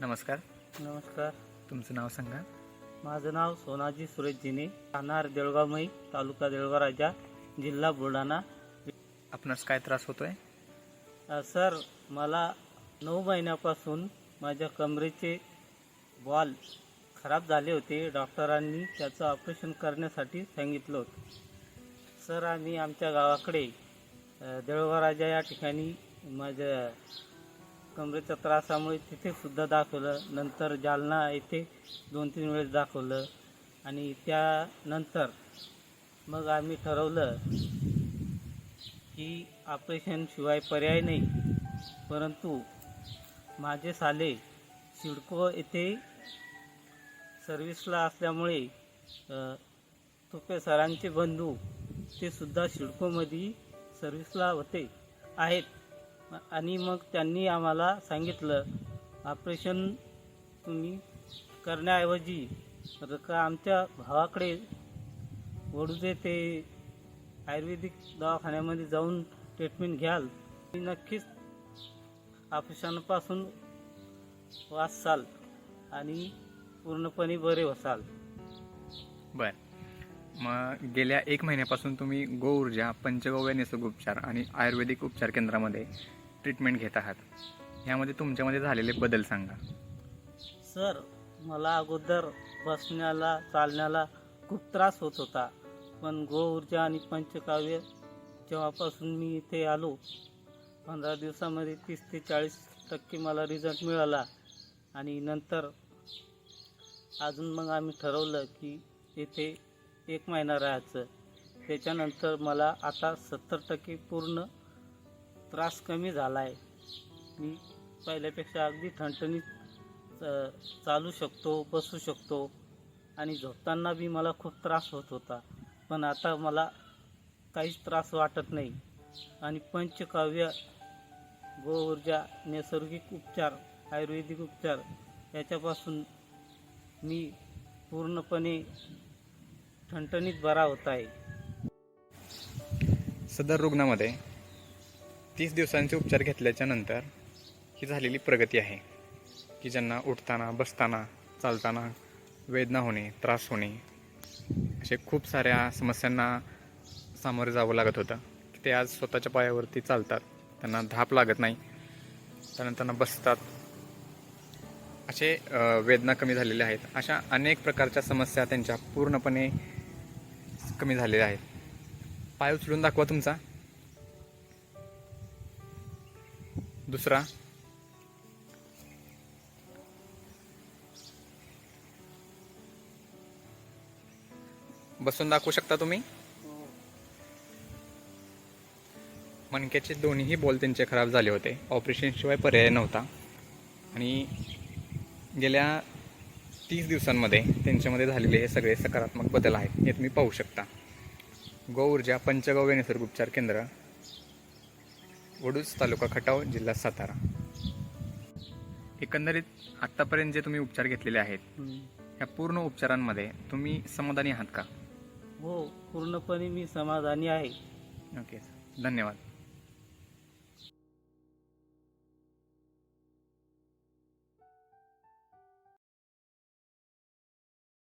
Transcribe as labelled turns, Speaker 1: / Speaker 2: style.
Speaker 1: नमस्कार.
Speaker 2: नमस्कार.
Speaker 1: तुमचं नाव सांगा.
Speaker 2: माझं नाव सोनाजी सुरेश जिने राहणार देळगावमई तालुका देळगाव राजा जिल्हा बुलढाणा.
Speaker 1: आपणास काय त्रास होतोय?
Speaker 2: सर मला नऊ महिन्यापासून माझ्या कमरेचे बॉल खराब झाले होते. डॉक्टरांनी त्याचं ऑपरेशन करण्यासाठी सांगितलं होतं. सर आम्ही आमच्या गावाकडे देळगाव राजा या ठिकाणी माझ्या कमरेच्या त्रासामुळे तिथे सुद्धा दाखवलं. नंतर जालना येथे दोन तीन वेळेस दाखवलं. आणि त्यानंतर मग आम्ही ठरवलं की ऑपरेशनशिवाय पर्याय नाही. परंतु माझे साले सिडको येथे सर्व्हिसला असल्यामुळे तुपे सरांचे बंधू ते सुद्धा सिडकोमध्ये सर्व्हिसला होते आहेत. आणि मग त्यांनी आम्हाला सांगितलं ऑपरेशन तुम्ही करण्याऐवजी र- का आमच्या भावाकडे वडूजे ते आयुर्वेदिक दवाखान्यामध्ये जाऊन ट्रीटमेंट घ्याल. ती नक्कीच ऑपरेशनपासून वाचाल आणि पूर्णपणे बरे व्हाल.
Speaker 1: बर. मग गेल्या एक महिन्यापासून तुम्ही गो ऊर्जा पंचगव्य निसर्ग उपचार आणि आयुर्वेदिक उपचार केंद्रामध्ये ट्रीटमेंट घेत आहात? ह्यामध्ये तुमच्यामध्ये झालेले बदल सांगा.
Speaker 2: सर मला अगोदर बसण्याला चालण्याला खूप त्रास होत होता. पण गो ऊर्जा आणि पंचकाव्य जेव्हापासून मी इथे आलो पंधरा दिवसामध्ये तीस ते चाळीस टक्के मला रिझल्ट मिळाला. आणि नंतर अजून मग आम्ही ठरवलं की येथे एक महिना राहायचं. त्याच्यानंतर मला आता सत्तर टक्के पूर्ण त्रास कमी झाला आहे मी पहिल्यापेक्षा अगदी ठणठणीत चालू शकतो बसू शकतो आणि झोपताना बी मला खूप त्रास होत होता. पण आता मला काहीच त्रास वाटत नाही. आणि पंचकाव्य गोऊर्जा नैसर्गिक उपचार आयुर्वेदिक उपचार याच्यापासून मी पूर्णपणे ठणठणीत बरा होत आहे.
Speaker 1: सदर रुग्णामध्ये तीस दिवसांचे उपचार घेतल्याच्या नंतर ही झालेली प्रगती आहे की ज्यांना उठताना बसताना चालताना वेदना होणे त्रास होणे असे खूप साऱ्या समस्यांना सामोरे जावं लागत होतं. की ते आज स्वतःच्या पायावरती चालतात. त्यांना धाप लागत नाही. त्यानंतर त्यांना बसतात. असे वेदना कमी झालेल्या आहेत. अशा अनेक प्रकारच्या समस्या त्यांच्या पूर्णपणे कमी झालेल्या आहेत. पाय उचलून दाखवा तुमचा. दुसरा. बसून दाखवू शकता तुम्ही? मणक्याचे दोन्हीही बॉल त्यांचे खराब झाले होते. ऑपरेशनशिवाय पर्याय नव्हता. आणि गेल्या तीस दिवसांमध्ये त्यांच्यामध्ये झालेले हे सगळे सकारात्मक बदल आहेत हे तुम्ही पाहू शकता. गो ऊर्जा पंचगव्य निसर्ग उपचार केंद्र वडूज तालुका खटाव जिल्हा सातारा. एकंदरीत आत्तापर्यंत जे तुम्ही उपचार घेतलेले आहेत
Speaker 2: हम्म.
Speaker 1: या पूर्ण उपचारांमध्ये तुम्ही समाधानी आहात का?
Speaker 2: हो पूर्णपणे मी समाधानी आहे.
Speaker 1: ओके धन्यवाद.